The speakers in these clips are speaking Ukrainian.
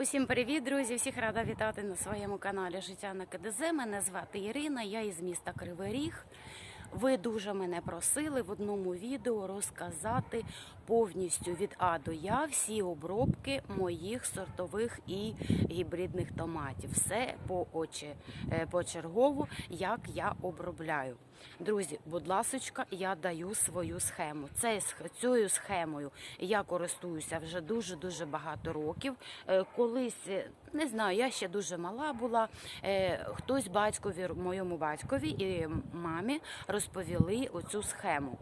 Усім привіт, друзі! Всіх рада вітати на своєму каналі Життя на КДЗ. Мене звати Ірина, я із міста Кривий Ріг. Ви дуже мене просили в одному відео розказати повністю від А до Я всі обробки моїх сортових і гібридних томатів. Все по очі е, почергово, як я обробляю. Друзі, будь ласочка, я даю свою схему. Це цією схемою я користуюся вже дуже дуже багато років. Е, Колись е, не знаю, я ще дуже мала була. е, Хтось батькові, моєму батькові і мамі розповіли оцю схему.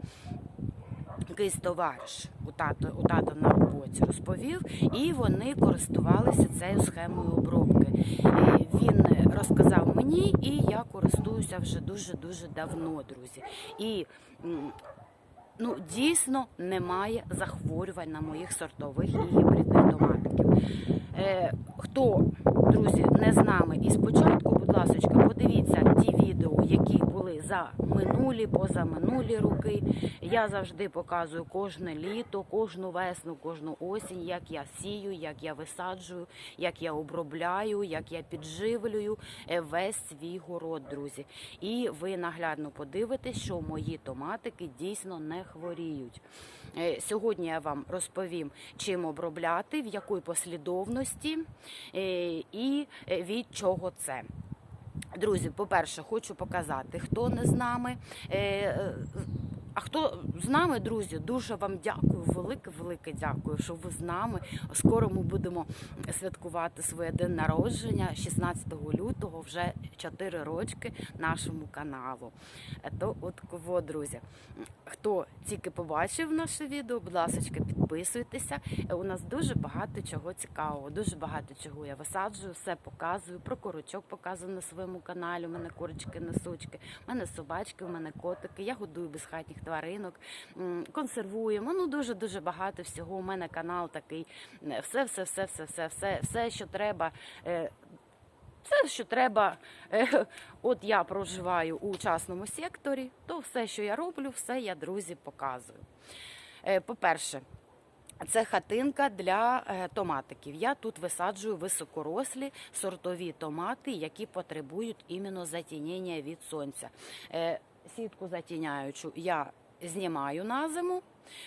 Якийсь товариш у тато, у тата на роботі розповів, і вони користувалися цією схемою обробки. Е, Він розказав мені, і я користуюся вже дуже дуже давно, друзі. І ну дійсно немає захворювань на моїх сортових і гібридних томатиків. Е, хто, друзі, не з нами і спочатку, будь ласка, подивіться ті відео, які були за минулі, позаминулі роки. Я завжди показую кожне літо, кожну весну, кожну осінь, як я сію, як я висаджую, як я обробляю, як я підживлюю е, весь свій город, друзі. І ви наглядно подивитесь, що мої томатики дійсно не хворіють. Е, Сьогодні я вам розповім, чим обробляти, в якій послідовності е, і від чого це. Друзі, по-перше, хочу показати, хто не з нами. А хто з нами, друзі, дуже вам дякую, велике, велике дякую, що ви з нами. Скоро ми будемо святкувати своє день народження 16 лютого, вже 4 рочки нашому каналу. Е, То от кого, друзі. Хто тільки побачив наше відео, будь ласка, підписуйтеся. Е, У нас дуже багато чого цікавого, дуже багато чого я висаджую, все показую. Про курочок показую на своєму каналі. У мене курочки, носочки, у мене собачки, у мене котики. Я годую безхатніх тваринок, консервуємо. Ну дуже дуже багато всього. У мене канал такий. Все, все, все, все, все, все, що треба. е, все, що треба, Е, от я проживаю у частному секторі, то все, що я роблю, все я друзі показую. Е, По-перше, це хатинка для томатиків. Я тут висаджую високорослі сортові томати, які потребують іменно затінення від сонця. Е, Сітку затіняючу я знімаю на зиму.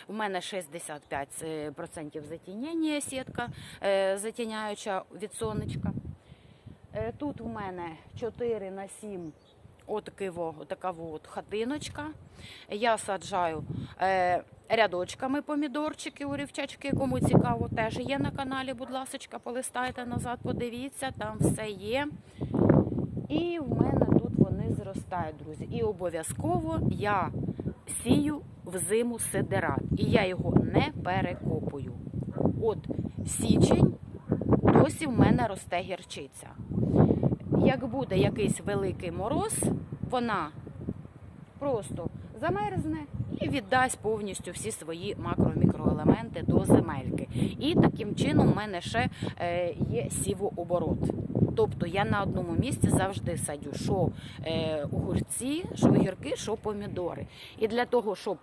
У мене 65% затінення сітка е, затіняюча від сонечка. Е, Тут у мене 4 на 7 отакиво, отака от хатиночка. Я саджаю е, рядочками помідорчики, урівчачки, кому цікаво, теж є на каналі. Будь ласка, полистайте назад, подивіться, там все є. І в мене зростають, друзі. І обов'язково я сію взиму сидерат. І я його не перекопую. От січень досі в мене росте гірчиця. Як буде якийсь великий мороз, вона просто замерзне і віддасть повністю всі свої макро-мікроелементи до земельки. І таким чином в мене ще е, є сівооборот. Тобто я на одному місці завжди садю, що е, огурці, що огірки, що помідори. І для того, щоб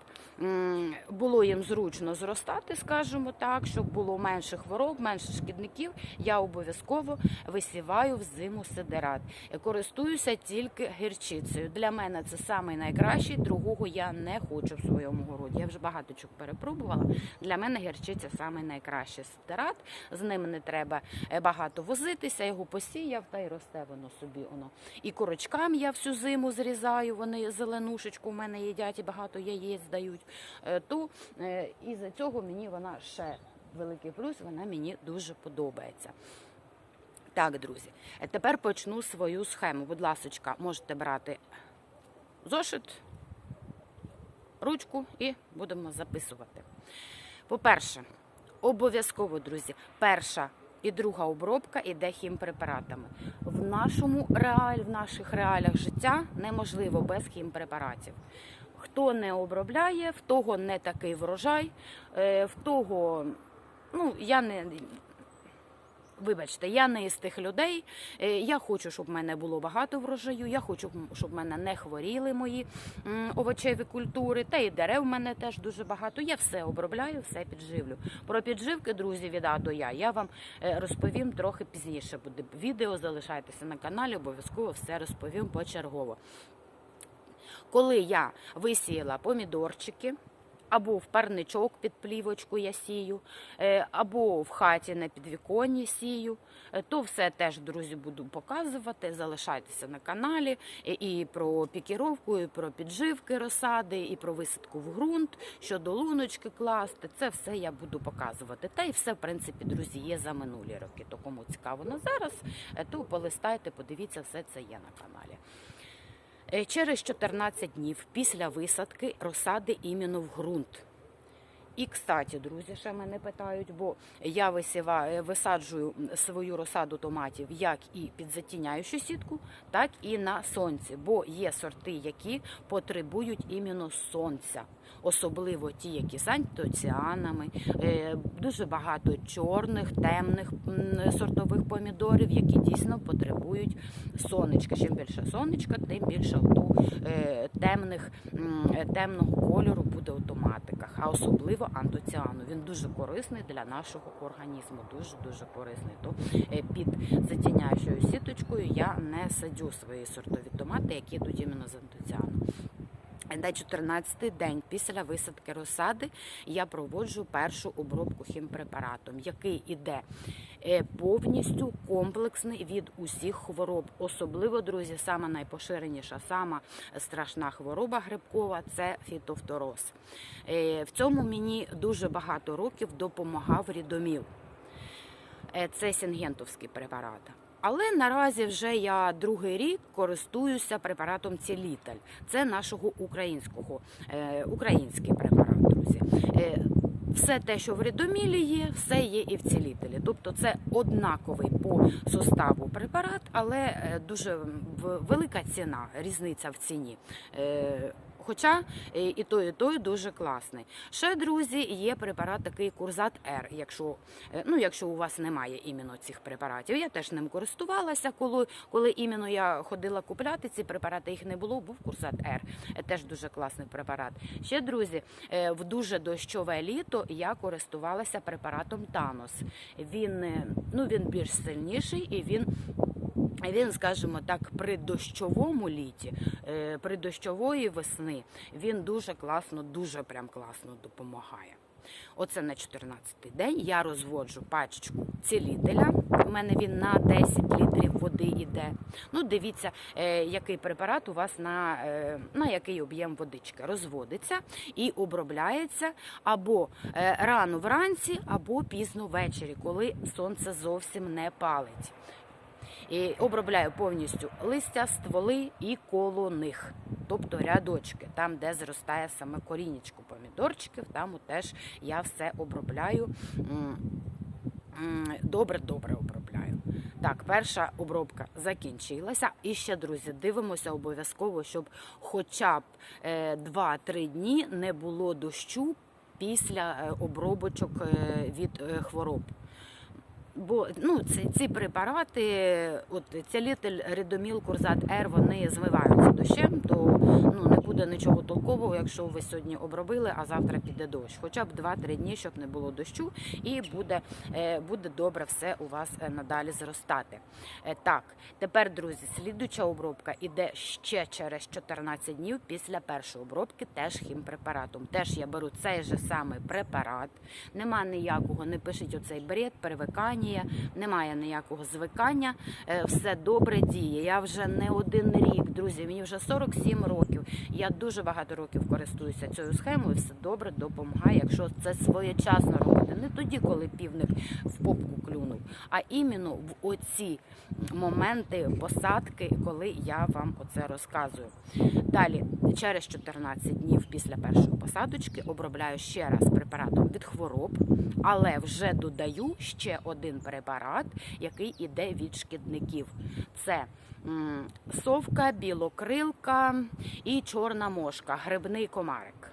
було їм зручно зростати, скажімо так, щоб було менше хвороб, менше шкідників, я обов'язково висіваю взиму сидерат. Е, Користуюся тільки гірчицею. Для мене це самий найкращий, другого я не хочу в своєму городі. Я вже багато чого перепробувала. Для мене гірчиця найкращий сидерат. З ним не треба е, багато возитися, його посіяв та й росте воно собі. Воно. І курочкам я всю зиму зрізаю, вони зеленушечку в мене їдять і багато яєць дають. Е, То е, і за цього мені вона ще великий плюс, вона мені дуже подобається. Так, друзі, е, тепер почну свою схему. Будь ласочка, можете брати зошит, ручку і будемо записувати. По-перше, обов'язково, друзі, перша і друга обробка іде хімпрепаратами. В нашому реаль, в наших реалях життя неможливо без хімпрепаратів. Хто не обробляє, в того не такий врожай, е, в того, ну я не Вибачте, я не із тих людей. Е, Я хочу, щоб в мене було багато врожаю. Я хочу, щоб в мене не хворіли мої овочеві культури. Та і дерев в мене теж дуже багато. Я все обробляю, все підживлю. Про підживки, друзі, від А до Я. Я вам е, розповім трохи пізніше. Буде відео. Залишайтеся на каналі, обов'язково все розповім почергово. Коли я висіяла помідорчики. Або в парничок під плівочку я сію, е, або в хаті на підвіконні сію. Е, То все теж, друзі, буду показувати. Залишайтеся на каналі І- і про пікіровку, і про підживки розсади, і про висадку в ґрунт, що до луночки класти. Це все я буду показувати. Та й все, в принципі, друзі, є за минулі роки. То кому цікаво на зараз, е, то полистайте, подивіться, все це є на каналі. Е, Через 14 днів після висадки розсади іменно в ґрунт. І, кстати, друзі, ще мене питають, бо я висіваю, висаджую свою розсаду томатів як і під затіняючу сітку, так і на сонці. Бо є сорти, які потребують іменно сонця, особливо ті, які з антоціанами, Е, дуже багато чорних, темних сортових помідорів, які дійсно потребують сонечка. Чим більше сонечка, тим більше оту, е, темних, е, темного кольору буде у томатиках, а особливо антоціану. Він дуже корисний для нашого організму. Дуже дуже корисний. То під затіняючою сіточкою я не садю свої сортові томати, які йдуть іменно з антоціаном. На 14-й день після висадки розсади я проводжу першу обробку хімпрепаратом, який іде е, повністю комплексний від усіх хвороб. Особливо, друзі, сама найпоширеніша, сама страшна хвороба грибкова це фітофтороз. Е, В цьому мені дуже багато років допомагав рідоміл. Е, Це сінгентовський препарат. Але наразі вже я другий рік користуюся препаратом Цілітель. Це нашого українського е, український препарат, друзі. Е, все те, що в Рідомілі є, все є і в цілітелі. Тобто це однаковий по составу препарат, але е, дуже велика ціна, різниця в ціні. Хоча і той, і той дуже класний. Ще, друзі, є препарат такий Курзат Р. Якщо, е, ну, якщо у вас немає іменно цих препаратів. Я теж ним користувалася, коли, коли іменно я ходила купляти ці препарати, їх не було, був Курзат Р. Е, Теж дуже класний препарат. Ще, друзі, е, в дуже дощове літо я користувалася препаратом Танос. Він, ну, він більш сильніший і він він, скажімо так, при дощовому літі, е, при дощової весни, він дуже класно, дуже прям класно допомагає. Оце на 14-й день я розводжу пачечку цілителя. У мене він на 10 літрів води йде. Ну, дивіться, е, який препарат у вас на, е, на який об'єм водички розводиться і обробляється або рано вранці, або пізно ввечері, коли сонце зовсім не палить. І обробляю повністю листя, стволи і коло них, тобто рядочки, там, де зростає саме корінечко помідорчиків, там теж я все обробляю. Добре-добре обробляю. Так, перша обробка закінчилася. І ще, друзі, дивимося обов'язково, щоб хоча б е, 2-3 дні не було дощу після е, обробочок е, від е, хвороб. Бо ну, ці, ці препарати, от цілитель, редоміл, курзат Р, вони змиваються дощем, то ну, не буде нічого толкового, якщо ви сьогодні обробили, а завтра піде дощ. Хоча б 2-3 дні, щоб не було дощу, і буде, е, буде добре все у вас е, надалі зростати. Е, Так, тепер, друзі, слідуча обробка іде ще через 14 днів після першої обробки, теж хімпрепаратом. Теж я беру цей же самий препарат. Нема ніякого, не пишіть оцей бред, перевикання, немає ніякого звикання. Е, Все добре діє. Я вже не один рік, друзі. Мені вже 47 років. Я дуже багато років користуюся цією схемою. Все добре допомагає, якщо це своєчасно робити. Не тоді, коли півник в попку клюнув, а іменно в оці моменти посадки, коли я вам оце розказую. Далі, через 14 днів після першої посадочки, обробляю ще раз препаратом від хвороб, але вже додаю ще один препарат, який іде від шкідників. Це совка, білокрилка і чорна мошка, грибний комарик.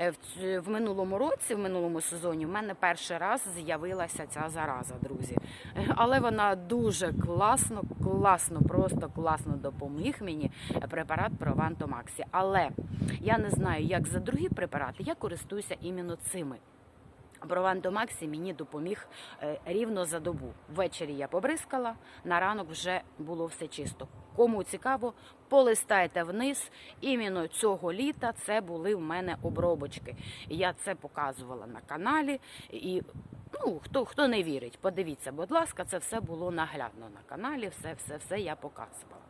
Е, В, минулому році, в минулому сезоні, в мене перший раз з'явилася ця зараза, друзі. Е, Але вона дуже класно, класно, просто класно допоміг мені препарат Прованто Максі. Але я не знаю, як за другі препарати, я користуюся іменно цими. Прованто Максі мені допоміг е, рівно за добу. Ввечері я побризкала, на ранок вже було все чисто. Кому цікаво, полистайте вниз. Іменно цього літа це були в мене обробочки. Я це показувала на каналі. І ну, хто, хто не вірить, подивіться, будь ласка, це все було наглядно на каналі, все, все, все я показувала.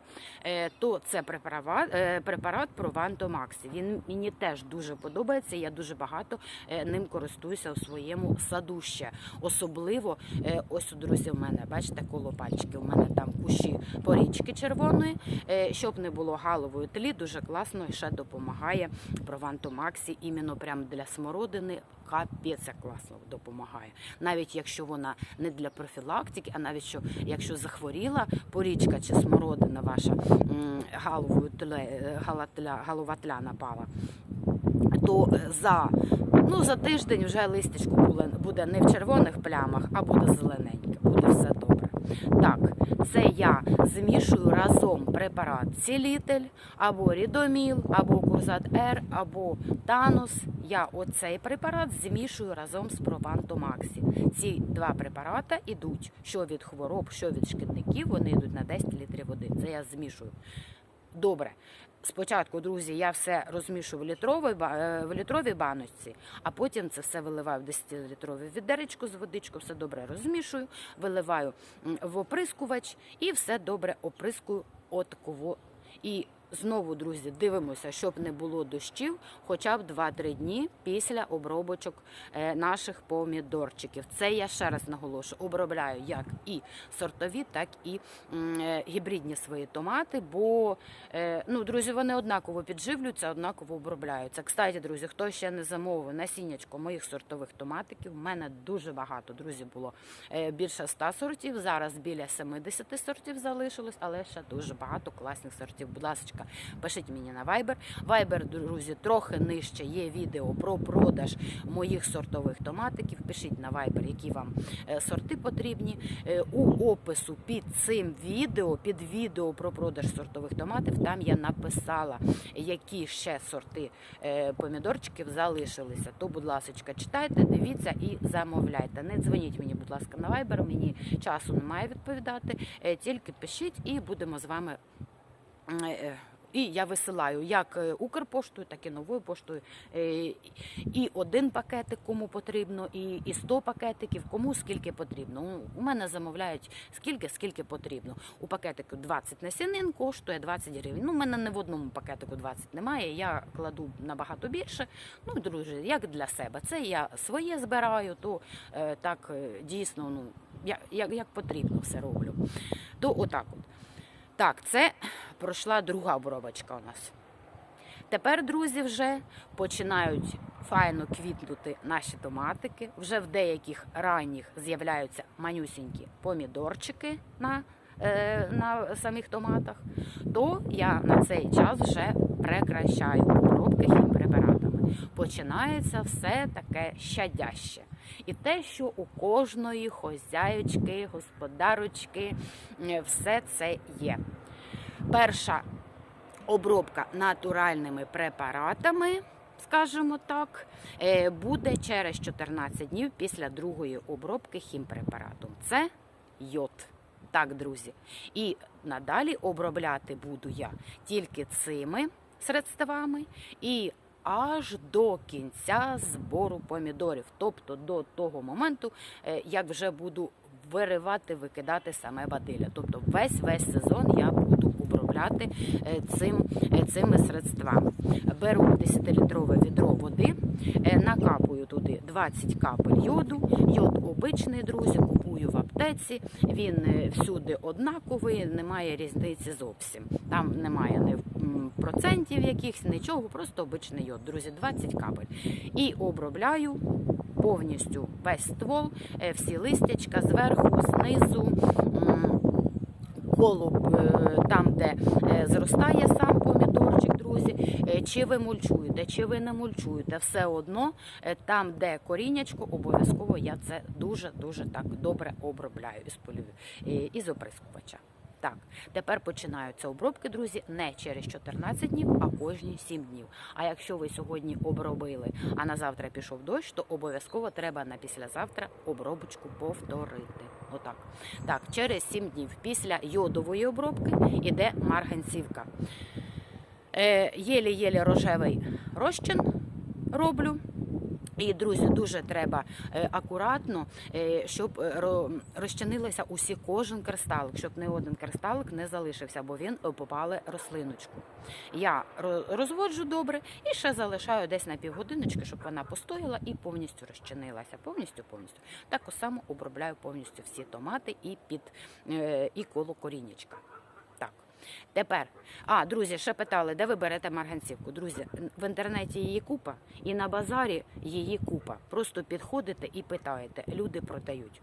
Е, то це препарат, е, препарат Прованто Максі. Він мені теж дуже подобається. Я дуже багато е, ним користуюся у своєму саду ще. Особливо, е, ось друзі, у мене, бачите, коло пальчики. У мене там кущі порічки червоної. Е, Щоб не було галової тлі, дуже класно ще допомагає Прованто Максі. Іменно прям для смородини. Капець як класно допомагає. Навіть якщо вона не для профілактики, а навіть що якщо захворіла порічка чи смородина ваша тле, е, галова тля напала, то е, за, ну, за тиждень вже листячко буде, буде не в червоних плямах, а буде зелененьке. Буде все добре. Так, це я змішую разом препарат цілітель або рідоміл, або курзат Р, або танус. Я оцей препарат змішую разом з провантомаксі. Ці два препарати йдуть що від хвороб, що від шкідників. Вони йдуть на 10 літрів води. Це я змішую. Добре. Спочатку, друзі, я все розмішу в літровій, е, в літровій баночці, а потім це все виливаю в 10-літрове відеречко з водичкою, все добре розмішую, виливаю в оприскувач і все добре оприскую от кого. І знову, друзі, дивимося, щоб не було дощів, хоча б 2-3 дні після обробочок е, наших помідорчиків. Це я ще раз наголошую, обробляю як і сортові, так і е, гібридні свої томати, бо Е, ну, друзі, вони однаково підживлюються, однаково обробляються. Кстати, друзі, хто ще не замовив насіннячко моїх сортових томатиків, в мене дуже багато, друзі, було більше 100 сортів. Зараз біля 70 сортів залишилось, але ще дуже багато класних сортів. Будь ласка, пишіть мені на Viber. Viber, друзі, трохи нижче є відео про продаж моїх сортових томатиків. Пишіть на Viber, які вам е, сорти потрібні. Е, У опису під цим відео, під відео про продаж сортових томатів, там я написала, які ще сорти е, помідорчиків залишилися. То, будь ласка, читайте, дивіться і замовляйте. Не дзвоніть мені, будь ласка, на Viber, мені часу немає відповідати. Тільки пишіть і будемо з вами. І я висилаю як е, Укрпоштою, так і новою поштою. Е, І один пакетик, кому потрібно, і, і 100 пакетиків, кому скільки потрібно. У- мене замовляють скільки, скільки потрібно. У пакетику 20 насінин коштує 20 гривень. Ну, у мене не в одному пакетику 20 немає. Я кладу набагато більше. Ну, друзі, як для себе. Це я своє збираю, то е, так дійсно, ну як, як потрібно все роблю. То отак от. Так, це пройшла друга обробочка у нас. Тепер, друзі, вже починають файно квітнути наші томатики. Вже в деяких ранніх з'являються манюсінькі помідорчики на, е, на самих томатах. То я на цей час вже прекращаю обробки хімпрепаратами. Починається все таке щадяще. І те, що у кожної хозяючки, господарочки, все це є. Перша обробка натуральними препаратами, скажімо так, е, буде через 14 днів після другої обробки хімпрепаратом. Це йод. Так, друзі. І надалі обробляти буду я тільки цими средствами і аж до кінця збору помідорів, тобто до того моменту, е, як вже буду виривати, викидати саме бадилля. Тобто весь весь сезон я буду обробляти е, цим, е, цими средствами. Беру 10-літрове відро води, накапую туди 20 капель йоду. Йод обичний, друзі, купую в аптеці. Він всюди однаковий, немає різниці зовсім. Там немає не процентів якихось, нічого, просто обичний йод. Друзі, 20 капель. І обробляю повністю весь ствол, е, всі листячка зверху, знизу. Коло е, там, де е, зростає сам помідорчик, друзі. чи ви мульчуєте, чи ви не мульчуєте, все одно там, де коріннячко, обов'язково я це дуже дуже так добре обробляю із полів із оприскувача. Так, тепер починаються обробки, друзі, не через 14 днів, а кожні 7 днів. А якщо ви сьогодні обробили, а на завтра пішов дощ, то обов'язково треба на післязавтра обробочку повторити. Отак. Так, через 7 днів після йодової обробки іде марганцівка. Е, єлі-єлі рожевий розчин роблю. І, друзі, дуже треба е, акуратно, е, щоб е, розчинилися усі кожен кристалик, щоб не один кристалик не залишився, бо він попали рослиночку. Я розводжу добре і ще залишаю десь на півгодиночки, щоб вона постояла і повністю розчинилася. Повністю, повністю. Так само обробляю повністю всі томати і під і коло корінечка. Тепер, а друзі, ще питали, де ви берете марганцівку? Друзі, в інтернеті її купа, і на базарі її купа. Просто підходите і питаєте, люди продають.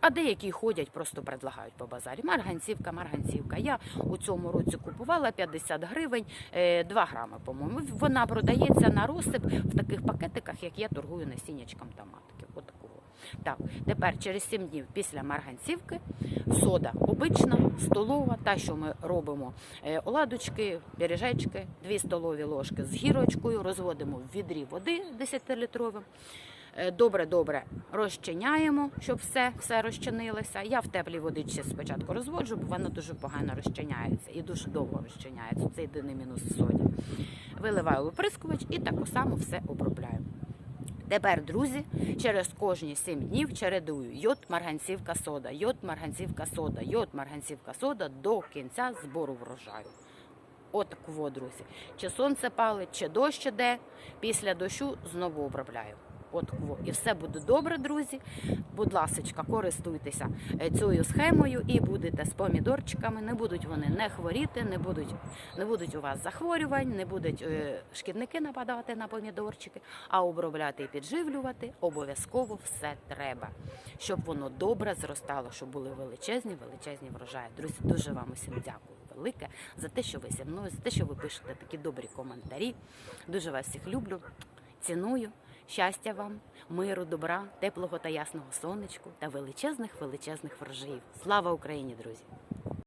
А деякі ходять, просто предлагають по базарі. Марганцівка, марганцівка. Я у цьому році купувала 50 гривень, е, 2 грами, по-моєму. Вона продається на розсип в таких пакетиках, як я торгую насіннячком томатиків. Так, тепер через 7 днів після марганцівки сода обична, столова, та, що ми робимо е, оладочки, піріжечки, 2 столові ложки з гірочкою, розводимо в відрі води 10-літровим. Е, Добре-добре розчиняємо, щоб все, все розчинилося. Я в теплій водичці спочатку розводжу, бо воно дуже погано розчиняється і дуже довго розчиняється. Це єдиний мінус соді. Виливаю оприскувач і так само все обробляю. Тепер, друзі, через кожні 7 днів чередую йод, марганцівка, сода, йод, марганцівка, сода, йод, марганцівка, сода до кінця збору врожаю. Отакво, друзі. Чи сонце палить, чи дощ іде, після дощу знову обробляю. От. І все буде добре, друзі. Будь ласочка, користуйтеся е, цією схемою і будете з помідорчиками. Не будуть вони не хворіти, не будуть, не будуть у вас захворювань, не будуть е, шкідники нападати на помідорчики, а обробляти і підживлювати обов'язково все треба, щоб воно добре зростало, щоб були величезні, величезні врожаї. Друзі, дуже вам усім дякую велике за те, що ви зі мною, за те, що ви пишете такі добрі коментарі. Дуже вас всіх люблю, ціную. Щастя вам, миру, добра, теплого та ясного сонечку та величезних величезних врожаїв. Слава Україні, друзі!